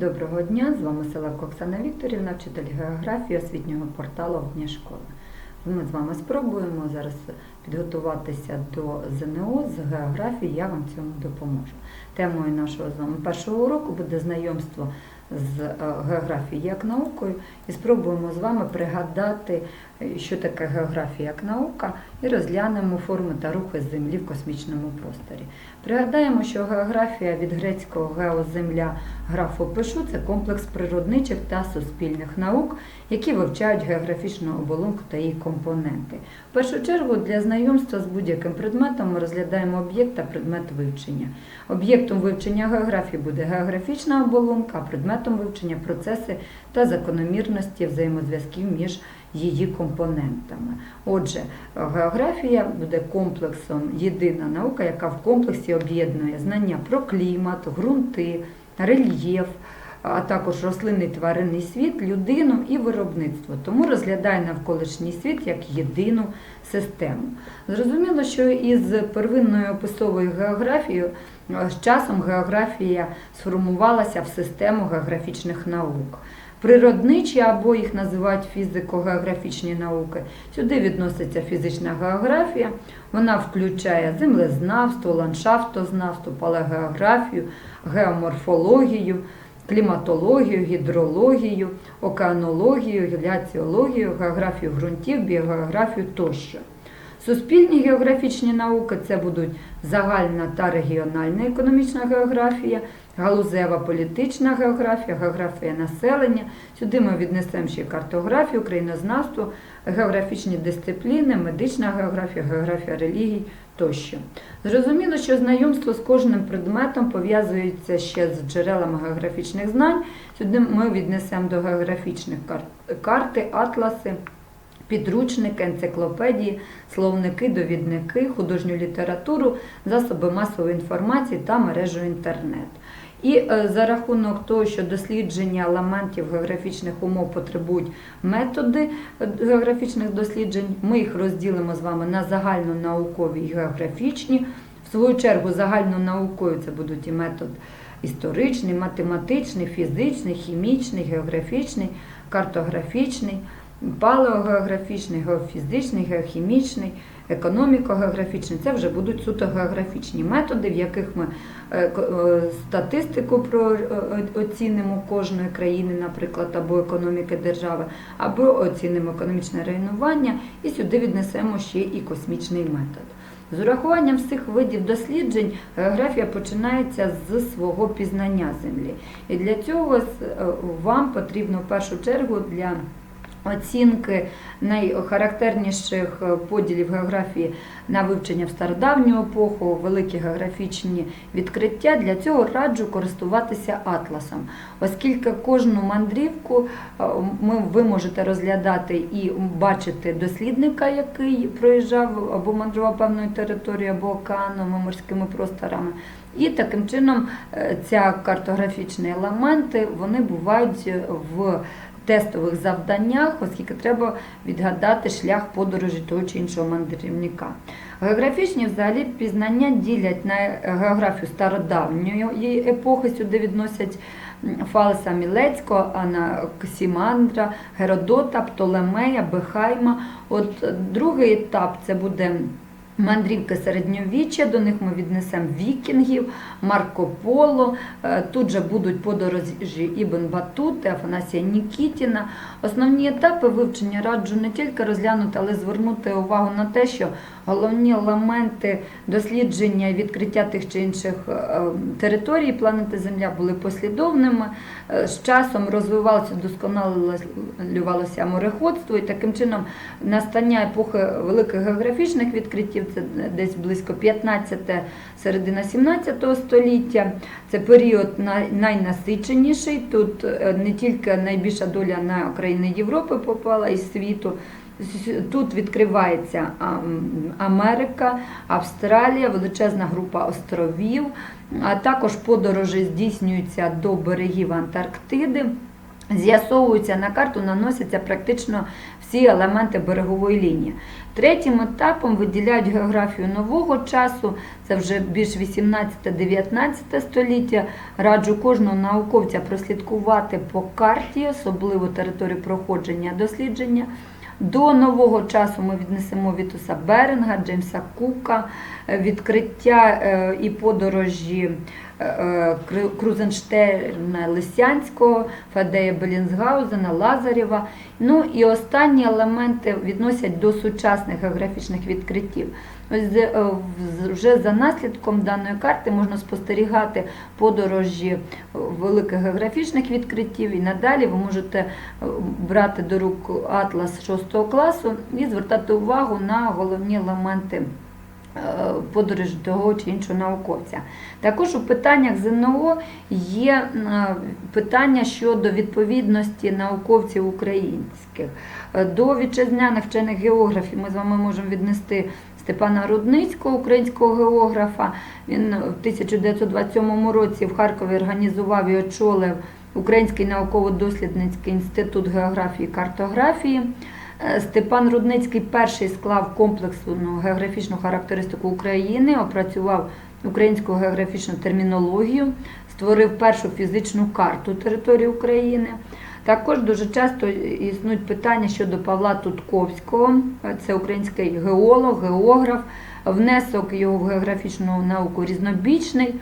Доброго дня, з вами Селавко Оксана Вікторівна, вчитель географії освітнього порталу «Вне школи». Ми з вами спробуємо зараз підготуватися до ЗНО з географії, я вам цьому допоможу. Темою нашого з вами першого уроку буде знайомство з е, географією як наукою і спробуємо з вами пригадати, що таке географія як наука, і розглянемо форми та рухи Землі в космічному просторі. Пригадаємо, що географія від грецького геоземля графу пишу це комплекс природничих та суспільних наук, які вивчають географічну оболонку та її компоненти. В першу чергу для знайомства з будь-яким предметом ми розглядаємо об'єкт та предмет вивчення. Об'єктом вивчення географії буде географічна оболонка, а предметом вивчення процеси та закономірності взаємозв'язків між її компонентами. Отже, географія буде комплексом єдина наука, яка в комплексі об'єднує знання про клімат, ґрунти, рельєф, а також рослинний тваринний світ, людину і виробництво. Тому розглядає навколишній світ як єдину систему. Зрозуміло, що із первинною описовою географією з часом географія сформувалася в систему географічних наук. Природничі або їх називають фізико-географічні науки. Сюди відноситься фізична географія. Вона включає землезнавство, ландшафтознавство, палеогеографію, геоморфологію, кліматологію, гідрологію, океанологію, геляціологію, географію ґрунтів, біогеографію тощо. Суспільні географічні науки це будуть загальна та регіональна економічна географія, галузева політична географія, географія населення. Сюди ми віднесемо ще картографію, країнознавство, географічні дисципліни, медична географія, географія релігій тощо. Зрозуміло, що знайомство з кожним предметом пов'язується ще з джерелами географічних знань. Сюди ми віднесемо до географічних кар- карти, атласи. Підручники, енциклопедії, словники, довідники, художню літературу, засоби масової інформації та мережу інтернет. І е, за рахунок того, що дослідження елементів географічних умов потребують методи е, географічних досліджень, ми їх розділимо з вами на загальнонаукові і географічні. В свою чергу загальнонаукою це будуть і метод історичний, математичний, фізичний, хімічний, географічний, картографічний палеогеографічний, геофізичний, геохімічний, економіко-географічний. Це вже будуть суто географічні методи, в яких ми е, е, статистику е, оцінимо кожної країни, наприклад, або економіки держави, або оцінимо економічне районування, і сюди віднесемо ще і космічний метод. З урахуванням всіх видів досліджень географія починається з свого пізнання землі. І для цього вам потрібно в першу чергу для оцінки найхарактерніших е, поділів географії на вивчення в стародавню епоху, великі географічні відкриття. Для цього раджу користуватися атласом, оскільки кожну мандрівку е, ми, ви можете розглядати і бачити дослідника, який проїжджав або мандрував певною територією, або океаном, морськими просторами. І таким чином е, ця картографічні елементи вони бувають в тестових завданнях, оскільки треба відгадати шлях подорожі того чи іншого мандрівника. Географічні взагалі пізнання ділять на географію стародавньої епохи, сюди відносять Фалеса Мілецького, Анаксімандра, Геродота, Птолемея, Бехайма. От е, другий етап це буде Мандрівки середньовіччя, до них ми віднесемо вікінгів, Марко Поло. Е, Тут же будуть подорожі Ібн Батути, Афанасія Нікітіна. Основні етапи вивчення раджу не тільки розглянути, але звернути увагу на те, що головні елементи дослідження відкриття тих чи інших е, територій планети Земля були послідовними. Е, З часом розвивалося, досконалювалося мореходство, і таким чином настання епохи великих географічних відкриттів, це десь близько 15 середина 17 століття. Це період найнасиченіший. Тут е, не тільки найбільша доля на країни Європи попала із світу. Тут відкривається Америка, Австралія, величезна група островів, а також подорожі здійснюються до берегів Антарктиди. З'ясовуються на карту, наносяться практично всі елементи берегової лінії. Третім етапом виділяють географію нового часу, це вже більш 18-19 століття. Раджу кожного науковця прослідкувати по карті, особливо територію проходження дослідження. До нового часу ми віднесемо Вітуса Беринга, Джеймса Кука, е, відкриття е, і подорожі е, Кру- Крузенштерна Лисянського, Фадея Белінсгаузена, Лазарєва. Ну і останні елементи відносять до сучасних географічних відкриттів. Е, вже за наслідком даної карти можна спостерігати подорожі великих географічних відкриттів, і надалі ви можете е, брати до рук атлас 6 класу і звертати увагу на головні елементи е, подорожі того чи іншого науковця. Також у питаннях ЗНО є е, питання щодо відповідності науковців українських. Е, До вітчизняних вчених географів ми з вами можемо віднести Степана Рудницького, українського географа. Він в 1927 році в Харкові організував і очолив Український науково-дослідницький інститут географії і картографії. Е, Степан Рудницький перший склав комплексну географічну характеристику України, опрацював українську географічну термінологію, створив першу фізичну карту території України. Також дуже часто існують питання щодо Павла Тутковського, це український геолог, географ, внесок його в географічну науку різнобічний.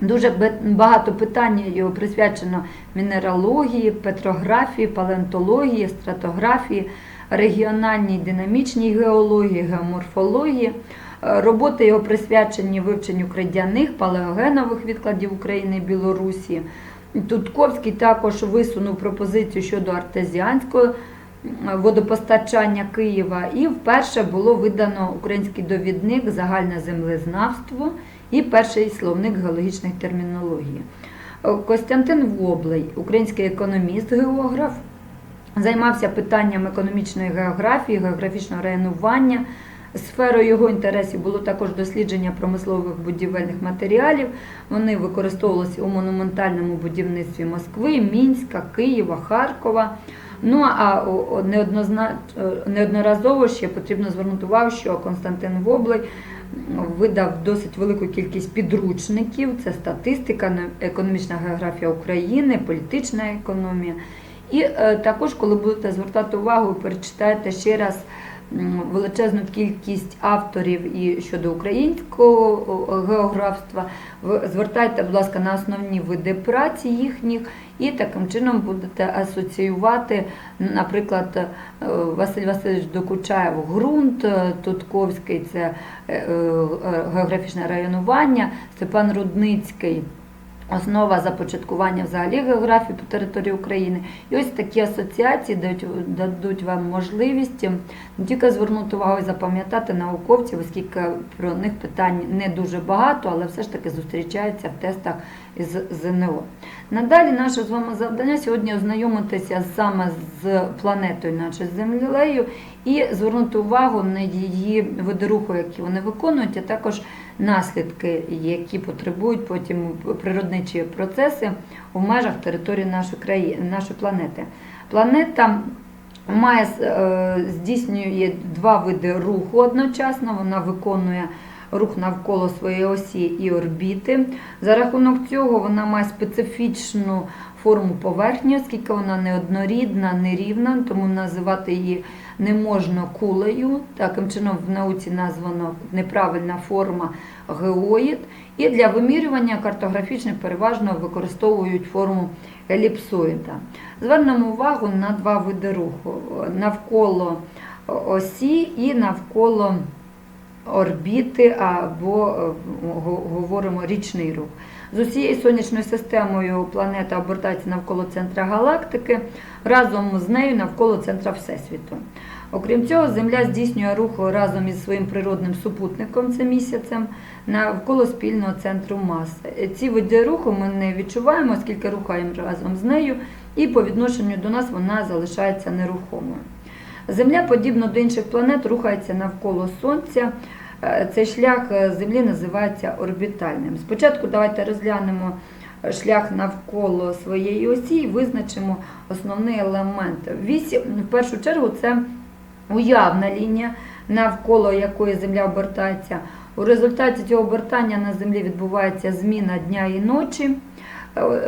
Дуже багато питань його присвячено мінералогії, петрографії, палеонтології, стратографії, регіональній динамічній геології, геоморфології. Е, Роботи його присвячені вивченню кридяних, палеогенових відкладів України і Білорусі. Тутковський також висунув пропозицію щодо артезіанського водопостачання Києва, і вперше було видано український довідник Загальне землезнавство і перший словник геологічних термінологій. Е, Костянтин Воблей, український економіст, географ, займався питанням економічної географії, географічного районування. Сферою його інтересів було також дослідження промислових будівельних матеріалів. Вони використовувалися у монументальному будівництві Москви, Мінська, Києва, Харкова. Ну а е, неодноразово ще потрібно звернути увагу, що Константин Воблей видав досить велику кількість підручників. Це статистика, економічна географія України, політична економія. І е, також, коли будете звертати увагу, перечитаєте ще раз величезну кількість авторів і щодо українського географства. Звертайте, будь ласка, на основні види праці їхніх, і таким чином будете асоціювати, наприклад, е, Василь Васильович Докучаєв ґрунт, е, Тутковський це е, географічне районування, Степан Рудницький. Основа започаткування взагалі географії по території України. І ось такі асоціації дають, дадуть вам можливість не тільки звернути увагу і запам'ятати науковців, оскільки про них питань не дуже багато, але все ж таки зустрічаються в тестах із ЗНО. Надалі наше з вами завдання сьогодні ознайомитися саме з планетою, наче з землею, і звернути увагу на її види руху, які вони виконують, а також наслідки, які потребують потім природничі процеси у межах території нашої країни, нашої планети. Планета має е, здійснює два види руху одночасно. Вона виконує рух навколо своєї осі і орбіти. За рахунок цього вона має специфічну форму поверхні, оскільки вона неоднорідна, нерівна, тому називати її не можна кулею. Таким чином в науці названо неправильна форма геоїд. І для вимірювання картографічних переважно використовують форму еліпсоїда. Звернемо увагу на два види руху: навколо осі і навколо орбіти, або е, говоримо річний рух. З усією сонячною системою планета обертається навколо центра галактики, разом з нею навколо центра Всесвіту. Окрім цього, Земля здійснює рух разом із своїм природним супутником, це місяцем, навколо спільного центру маси. Ці види руху ми не відчуваємо, оскільки рухаємо разом з нею, і по відношенню до нас вона залишається нерухомою. Земля, подібно до інших планет, рухається навколо Сонця. Е, Цей шлях е, Землі називається орбітальним. Спочатку давайте розглянемо шлях навколо своєї осі і визначимо основний елемент. Вісь, в першу чергу, це уявна лінія, навколо якої Земля обертається. У результаті цього обертання на Землі відбувається зміна дня і ночі, е,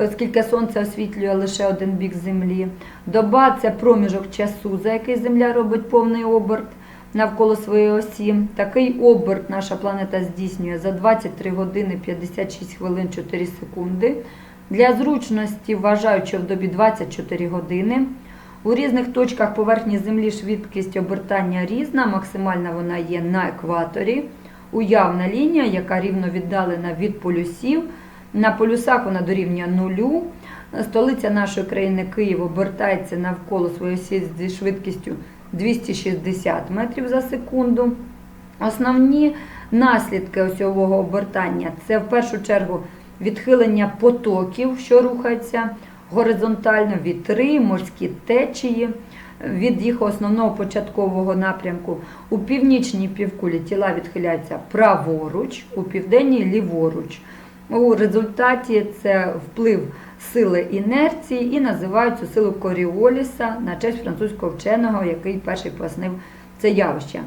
оскільки Сонце освітлює лише один бік Землі. Доба це проміжок часу, за який Земля робить повний оберт навколо своєї осі. Такий оберт наша планета здійснює за 23 години 56 хвилин 4 секунди. Для зручності вважають, що в добі 24 години. У різних точках поверхні Землі швидкість обертання різна, максимальна вона є на екваторі. Уявна лінія, яка рівно віддалена від полюсів. На полюсах вона дорівнює нулю. Столиця нашої країни Київ обертається навколо своєї осі зі швидкістю 260 метрів за секунду. Основні наслідки осьового обертання це в першу чергу відхилення потоків, що рухаються горизонтально, вітри, морські течії від їх основного початкового напрямку. У північній півкулі тіла відхиляються праворуч, у південній ліворуч. У результаті це вплив сили інерції і називають цю силу Коріоліса на честь французького вченого, який перший пояснив це явище.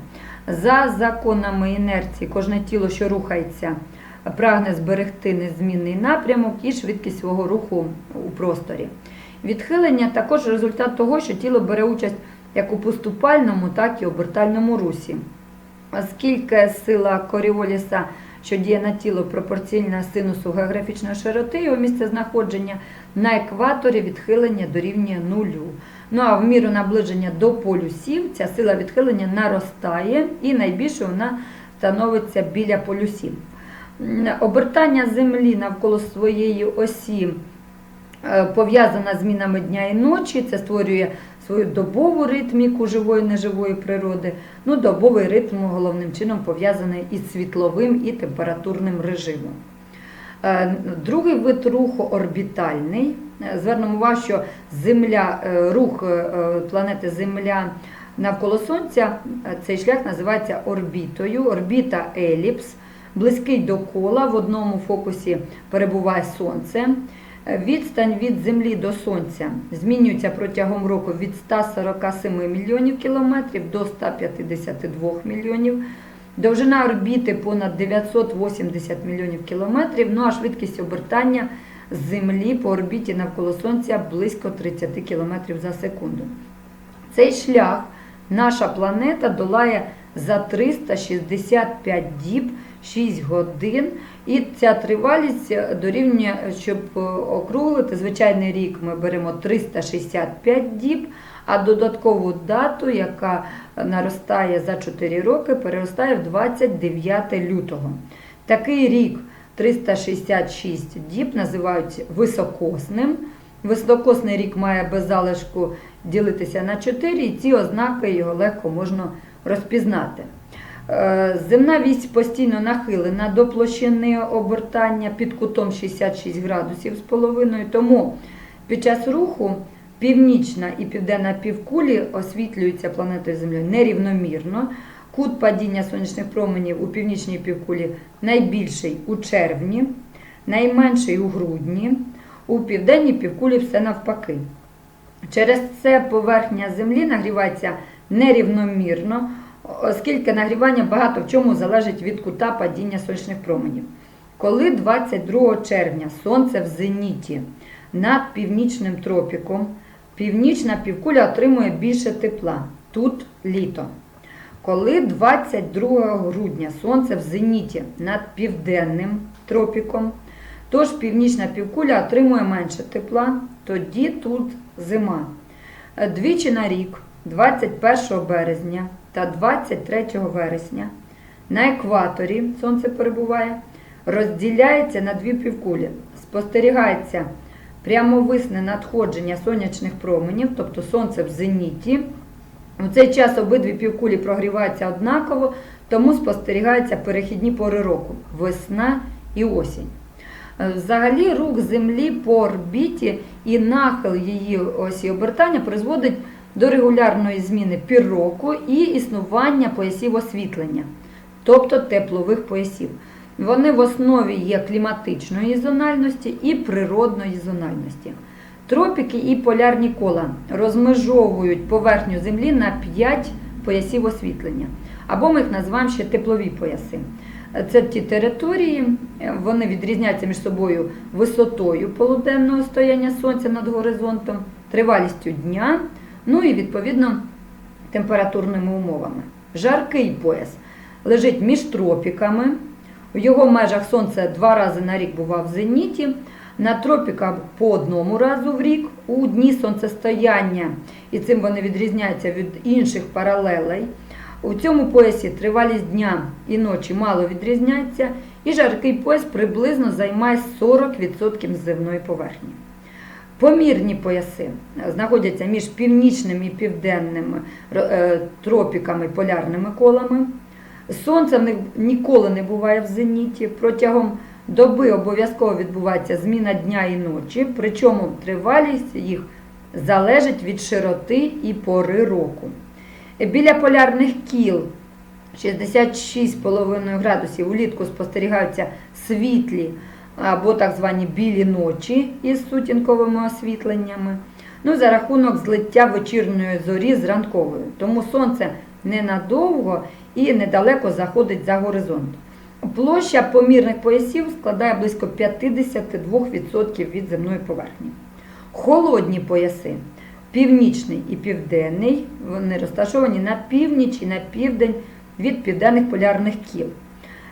За законами інерції, кожне тіло, що рухається, прагне зберегти незмінний напрямок і швидкість свого руху у просторі. Відхилення також результат того, що тіло бере участь як у поступальному, так і обертальному русі. Оскільки сила Коріоліса, що діє на тіло, пропорційна синусу географічної широти, його місце знаходження на екваторі відхилення дорівнює нулю. Ну а в міру наближення до полюсів ця сила відхилення наростає і найбільше вона становиться біля полюсів. Обертання Землі навколо своєї осі е, пов'язана змінами дня і ночі. Це створює свою добову ритміку живої неживої природи. Ну, добовий ритм головним чином пов'язаний із світловим і температурним режимом. Е, Другий вид руху орбітальний. Е, Звернемо увагу, що Земля, е, рух планети Земля навколо Сонця, цей шлях називається орбітою. Орбіта еліпс, близький до кола, в одному фокусі перебуває Сонце. Відстань від Землі до Сонця змінюється протягом року від 147 мільйонів кілометрів до 152 мільйонів. Довжина орбіти понад 980 мільйонів кілометрів, ну а швидкість обертання Землі по орбіті навколо Сонця близько 30 кілометрів за секунду. Цей шлях наша планета долає за 365 діб 6 годин, і ця тривалість дорівнює, щоб е, округлити звичайний рік, ми беремо 365 діб, а додаткову дату, яка наростає за 4 роки, переростає в 29 лютого. Такий рік 366 діб називають високосним. Високосний рік має без залишку ділитися на 4, і ці ознаки його легко можна розпізнати. Е, Земна вісь постійно нахилена до площини обертання під кутом 66 градусів з половиною, тому під час руху північна і південна півкулі освітлюються планетою Землею нерівномірно. Кут падіння сонячних променів у північній півкулі найбільший у червні, найменший у грудні, у південній півкулі все навпаки. Через це поверхня Землі нагрівається нерівномірно, оскільки нагрівання багато в чому залежить від кута падіння сонячних променів. Коли 22 червня сонце в зеніті над північним тропіком, північна півкуля отримує більше тепла. Тут літо. Коли 22 грудня сонце в зеніті над південним тропіком, тож північна півкуля отримує менше тепла, тоді тут зима. Двічі на рік, 21 березня та 23 вересня, на екваторі сонце перебуває, розділяється на дві півкулі. Спостерігається прямовисне надходження сонячних променів, тобто сонце в зеніті. У цей час обидві півкулі прогріваються однаково, тому спостерігаються перехідні пори року весна і осінь. Е, Взагалі, рух Землі по орбіті і нахил її осі обертання призводить до регулярної зміни пір року і існування поясів освітлення, тобто теплових поясів. Вони в основі є кліматичної зональності і природної зональності. Тропіки і полярні кола розмежовують поверхню Землі на 5 поясів освітлення. Або ми їх називаємо ще теплові пояси. Це ті території, вони відрізняються між собою висотою полуденного стояння сонця над горизонтом, тривалістю дня, ну і відповідно температурними умовами. Жаркий пояс лежить між тропіками. В його межах сонце два рази на рік буває в зеніті. На тропіках по одному разу в рік у дні сонцестояння, і цим вони відрізняються від інших паралелей. У цьому поясі тривалість дня і ночі мало відрізняється, і жаркий пояс приблизно займає 40% земної поверхні. Помірні пояси знаходяться між північними і південними е, тропіками, полярними колами. Сонце в них ніколи не буває в зеніті. Протягом доби обов'язково відбувається зміна дня і ночі, причому тривалість їх залежить від широти і пори року. Біля полярних кіл 66,5 градусів улітку спостерігаються світлі або так звані білі ночі із сутінковими освітленнями. Ну, за рахунок злиття вечірньої зорі з ранковою. Тому сонце ненадовго і недалеко заходить за горизонт. Площа помірних поясів складає близько 52% від земної поверхні. Холодні пояси, північний і південний, вони розташовані на північ і на південь від південних полярних кіл.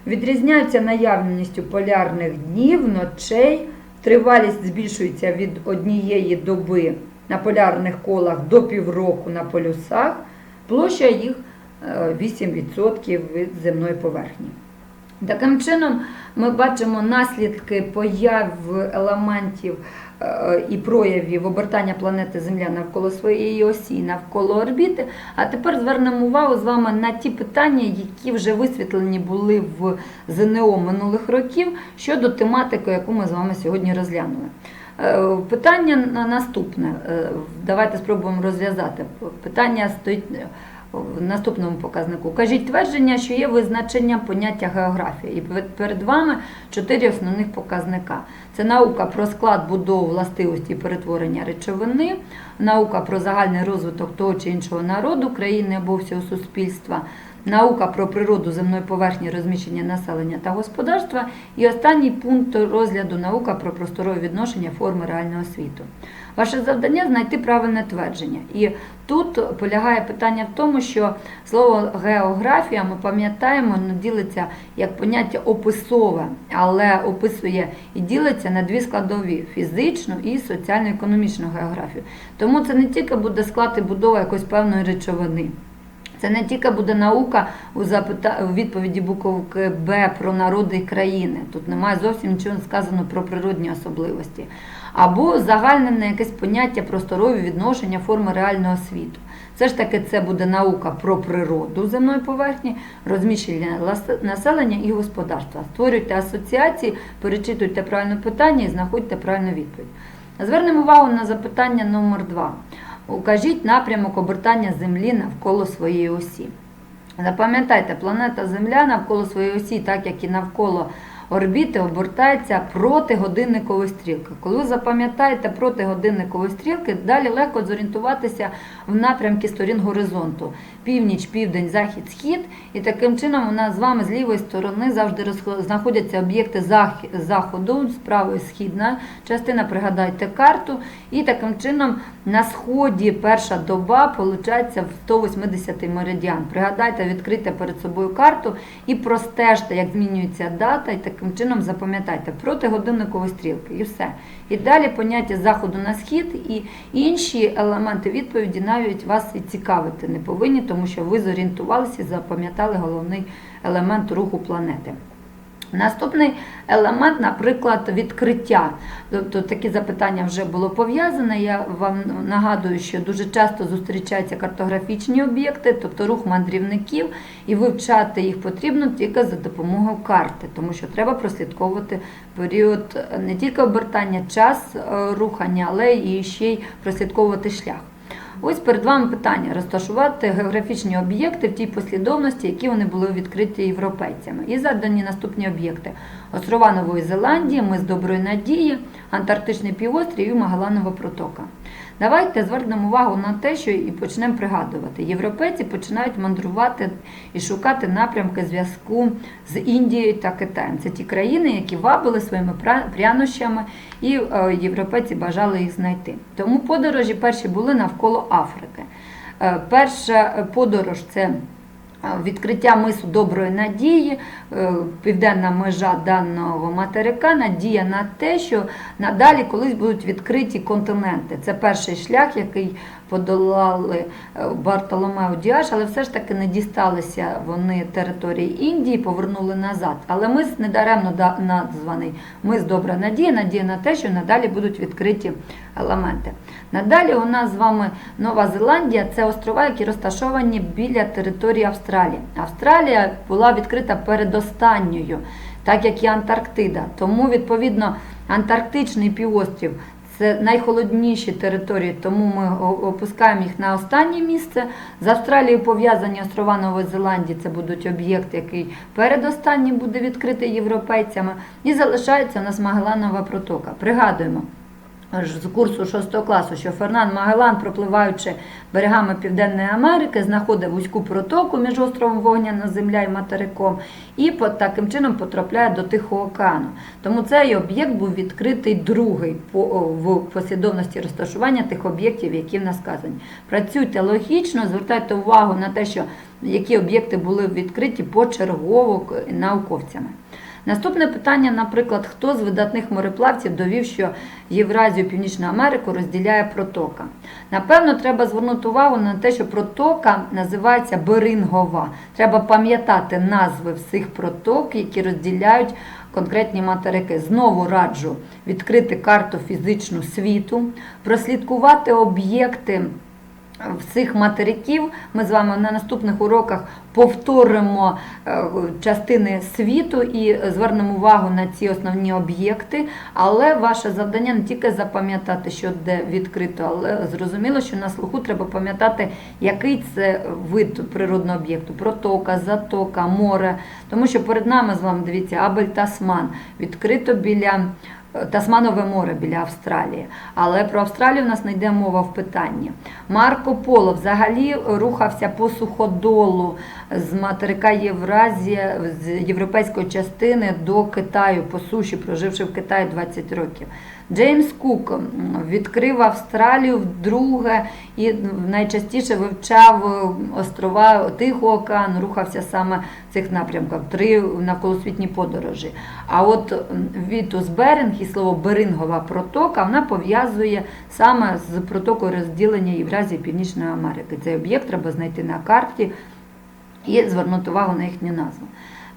Відрізняються наявністю полярних днів, ночей, тривалість збільшується від однієї доби на полярних колах до півроку на полюсах, площа їх е, 8% від земної поверхні. Таким чином, ми бачимо наслідки появ елементів е, і проявів обертання планети Земля навколо своєї осі, навколо орбіти. А тепер звернемо увагу з вами на ті питання, які вже висвітлені були в ЗНО минулих років щодо тематики, яку ми з вами сьогодні розглянули. Е, Питання на- наступне. Е, Давайте спробуємо розв'язати. Питання стоїть в наступному показнику. Кажіть твердження, що є визначення поняття географія. І перед вами чотири основних показника. Це наука про склад будов властивості і перетворення речовини, наука про загальний розвиток того чи іншого народу, країни або всього суспільства, наука про природу земної поверхні розміщення населення та господарства. І останній пункт розгляду наука про просторові відношення форми реального світу. Ваше завдання знайти правильне твердження. І тут полягає питання в тому, що слово географія ми пам'ятаємо, воно ділиться як поняття описове, але описує і ділиться на дві складові фізичну і соціально-економічну географію. Тому це не тільки буде склад і будова якоїсь певної речовини. Це не тільки буде наука у запита... у відповіді буковки Б про народи країни. Тут немає зовсім нічого сказано про природні особливості. Або загальнене якесь поняття просторові відношення форми реального світу. Все ж таки це буде наука про природу земної поверхні, розміщення населення і господарства. Створюйте асоціації, перечитуйте правильне питання і знаходьте правильну відповідь. Звернемо увагу на запитання номер 2 Укажіть напрямок обертання Землі навколо своєї осі. Запам'ятайте, планета Земля навколо своєї осі, так як і навколо орбіти, обертається проти годинникової стрілки. Коли ви запам'ятаєте проти годинникової стрілки, далі легко зорієнтуватися в напрямки сторін горизонту: північ, південь, захід, схід. І таким чином у нас з вами з лівої сторони завжди знаходяться об'єкти заходу, з правої східна частина. Пригадайте карту. І таким чином на сході перша доба виходить в 180 меридіан. Пригадайте, відкрийте перед собою карту і простежте, як змінюється дата, і таким чином запам'ятайте проти годинникової стрілки. І все. І далі поняття заходу на схід і інші елементи відповіді навіть вас і цікавити не повинні, тому що ви зорієнтувалися і запам'ятали головний елемент руху планети. Наступний елемент, наприклад, відкриття. Тобто такі запитання вже було пов'язане. Я вам нагадую, що дуже часто зустрічаються картографічні об'єкти, тобто рух мандрівників, і вивчати їх потрібно тільки за допомогою карти, тому що треба прослідковувати період не тільки обертання, час е, рухання, але і ще й прослідковувати шлях. Ось перед вами питання розташувати географічні об'єкти в тій послідовності, які вони були відкриті європейцями. І задані наступні об'єкти: острова Нової Зеландії, Мис Доброї Надії, Антарктичний півострів і Магаланова протока. Давайте звернемо увагу на те, що і почнемо пригадувати. Європейці починають мандрувати і шукати напрямки зв'язку з Індією та Китаєм. Це ті країни, які вабили своїми прянощами, і е, європейці бажали їх знайти. Тому подорожі перші були навколо Африки. Е, Перша подорож це відкриття мису Доброї Надії, е, південна межа даного материка, надія на те, що надалі колись будуть відкриті континенти. Це перший шлях, який подолали е, Бартоломео Діаш, але все ж таки не дісталися вони території Індії, повернули назад. Але мис недаремно да- названий мис Добра Надія, надія на те, що надалі будуть відкриті елементи. Надалі у нас з вами Нова Зеландія це острова, які розташовані біля території Австралії. Австралія була відкрита передостанньою, так як і Антарктида. Тому, відповідно, Антарктичний півострів це найхолодніші території, тому ми опускаємо їх на останнє місце. З Австралією пов'язані острова Нової Зеландії, це будуть об'єкт, який передостанній буде відкритий європейцями. І залишається у нас Магеланова протока. Пригадуємо. З курсу 6 класу, що Фернан Магелан, пропливаючи берегами Південної Америки, знаходить вузьку протоку між островом Вогняна Земля і материком, і таким чином потрапляє до Тихого океану. Тому цей об'єкт був відкритий другий в послідовності розташування тих об'єктів, які в нас сказані. Працюйте логічно, звертайте увагу на те, що які об'єкти були відкриті почергово науковцями. Наступне питання, наприклад, хто з видатних мореплавців довів, що Євразію Північну Америку розділяє протока? Напевно, треба звернути увагу на те, що протока називається Берингова. Треба пам'ятати назви всіх проток, які розділяють конкретні материки. Знову раджу відкрити карту фізичну світу, прослідкувати об'єкти всіх материків. Ми з вами на наступних уроках повторимо е, частини світу і звернемо увагу на ці основні об'єкти. Але ваше завдання не тільки запам'ятати, що де відкрито, але зрозуміло, що на слуху треба пам'ятати, який це вид природного об'єкту: протока, затока, море. Тому що перед нами з вами дивіться Абель Тасман відкрито біля. Тасманове море біля Австралії. Але про Австралію в нас не йде мова в питанні. Марко Поло взагалі рухався по суходолу з материка Євразія, з європейської частини до Китаю по суші, проживши в Китаї 20 років. Джеймс Кук відкрив Австралію вдруге і найчастіше вивчав е, острова Тихого океану, рухався саме в цих напрямках, три навколосвітні подорожі. А от Вітус Беринг і слово Берингова протока вона пов'язує саме з протокою розділення Євразії Північної Америки. Цей об'єкт треба знайти на карті і звернути увагу на їхню назву.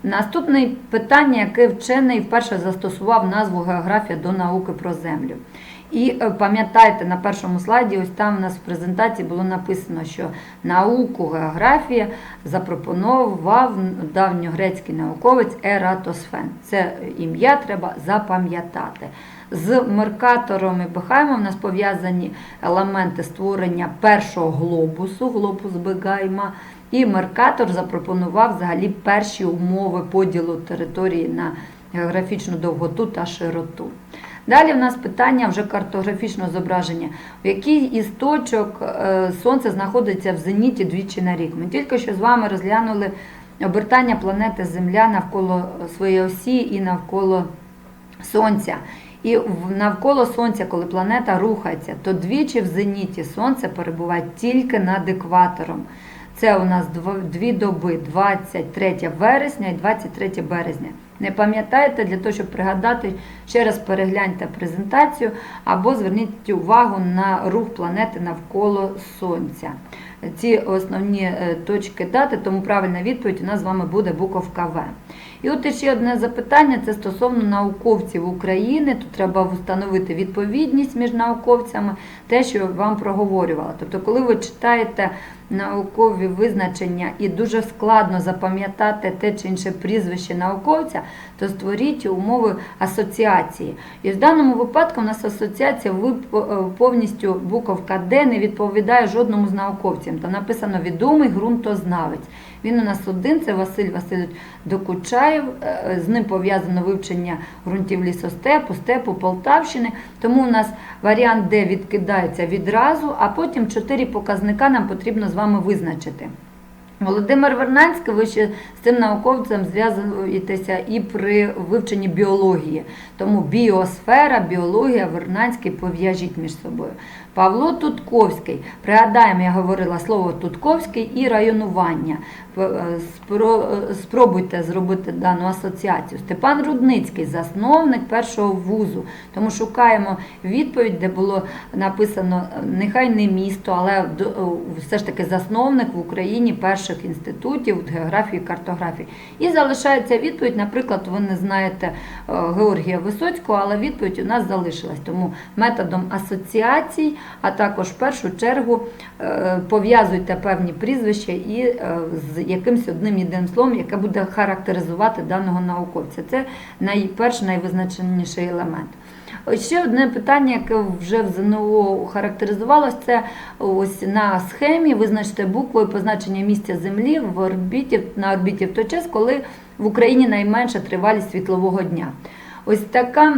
Наступне питання, яке вчений вперше застосував назву географія до науки про землю. І е, пам'ятайте, на першому слайді, ось там у нас в презентації було написано, що науку географія запропонував давньогрецький науковець Ератосфен. Це ім'я треба запам'ятати. З Меркатором і Бехаймом у нас пов'язані елементи створення першого глобусу, глобус Бегайма. І Меркатор запропонував взагалі перші умови поділу території на географічну довготу та широту. Далі в нас питання вже картографічного зображення, в який із точок е, Сонце знаходиться в зеніті двічі на рік. Ми тільки що з вами розглянули обертання планети Земля навколо своєї осі і навколо Сонця. І навколо Сонця, коли планета рухається, то двічі в зеніті Сонце перебуває тільки над екватором. Це у нас дві доби 23 вересня і 23 березня. Не пам'ятаєте, для того, щоб пригадати, ще раз перегляньте презентацію або зверніть увагу на рух планети навколо Сонця. Ці основні е, точки дати, тому правильна відповідь у нас з вами буде буковка В. І от ще одне запитання це стосовно науковців України. Тут треба встановити відповідність між науковцями, те, що вам проговорювала. Тобто, коли ви читаєте наукові визначення і дуже складно запам'ятати те чи інше прізвище науковця, то створіть умови асоціації. І в даному випадку у нас асоціація е, повністю буковка Д не відповідає жодному з науковців. Там написано відомий ґрунтознавець. Він у нас один, це Василь Васильович Докучаєв. Е, З ним пов'язано вивчення ґрунтів лісостепу, степу Полтавщини. Тому у нас варіант Д відкидається відразу, а потім чотири показника нам потрібно вами визначити. Володимир Вернанський, ви ще з цим науковцем зв'язуєтеся і при вивченні біології. Тому біосфера, біологія, Вернанський пов'яжіть між собою. Павло Тутковський. Пригадаємо, я говорила слово Тутковський і районування. Е, спро- е, Спробуйте зробити дану асоціацію. Степан Рудницький, засновник першого вузу. Тому шукаємо відповідь, де було написано е, нехай не місто, але е, все ж таки засновник в Україні перших інститутів географії і картографії. І залишається відповідь, наприклад, ви не знаєте е, Георгія Висоцького, але відповідь у нас залишилась. Тому методом асоціацій, а також в першу чергу е, пов'язуйте певні прізвища і е, з якимось одним єдиним словом, яке буде характеризувати даного науковця. Це найперш найвизначеніший елемент. Ще одне питання, яке вже в ЗНО характеризувалось, це ось на схемі визначте буквою позначення місця Землі в орбіті, на орбіті в той час, коли в Україні найменша тривалість світлового дня. Ось така.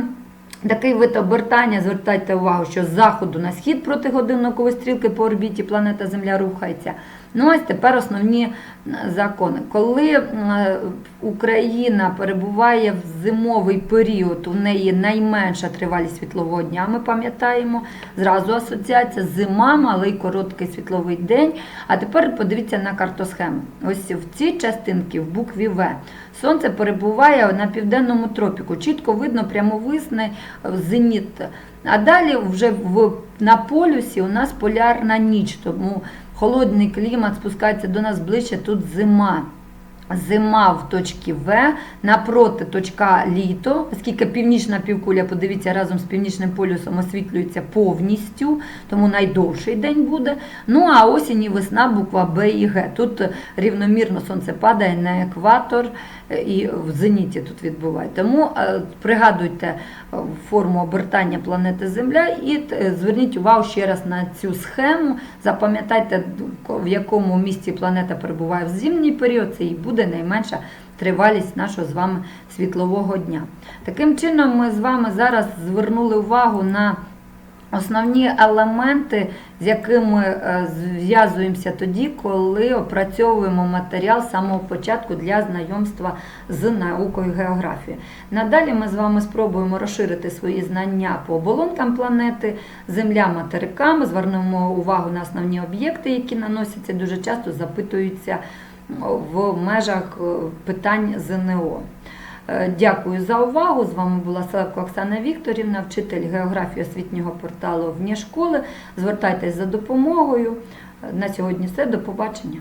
Такий вид обертання, звертайте увагу, що з заходу на схід проти годинникової стрілки по орбіті планета Земля рухається. Ну ось тепер основні е, закони. Коли е, Україна перебуває в зимовий період, у неї найменша тривалість світлового дня, ми пам'ятаємо, зразу асоціація зима, малий короткий світловий день. А тепер подивіться на картосхему. Ось в цій частинці, в букві В, сонце перебуває на південному тропіку. Чітко видно прямовисний е, зеніт. А далі вже в, на полюсі у нас полярна ніч, тому холодний клімат спускається до нас ближче, тут зима. Зима в точці В, напроти точка літо, оскільки північна півкуля, подивіться, разом з північним полюсом освітлюється повністю, тому найдовший день буде. Ну а осінь і весна, буква Б і Г. Тут рівномірно сонце падає на екватор і в зеніті тут відбуває. Тому е, пригадуйте е, форму обертання планети Земля і е, зверніть увагу ще раз на цю схему. Запам'ятайте, в якому місці планета перебуває в зимній період, це і буде найменша тривалість нашого з вами світлового дня. Таким чином, ми з вами зараз звернули увагу на основні елементи, з якими е, зв'язуємося тоді, коли опрацьовуємо матеріал з самого початку для знайомства з наукою географії. Надалі ми з вами спробуємо розширити свої знання по оболонкам планети, земля материками, звернемо увагу на основні об'єкти, які наносяться, дуже часто запитуються в межах е, питань ЗНО. Е, Дякую за увагу. З вами була Селко Оксана Вікторівна, вчитель географії освітнього порталу «Вні школи. Звертайтесь за допомогою. На сьогодні все. До побачення.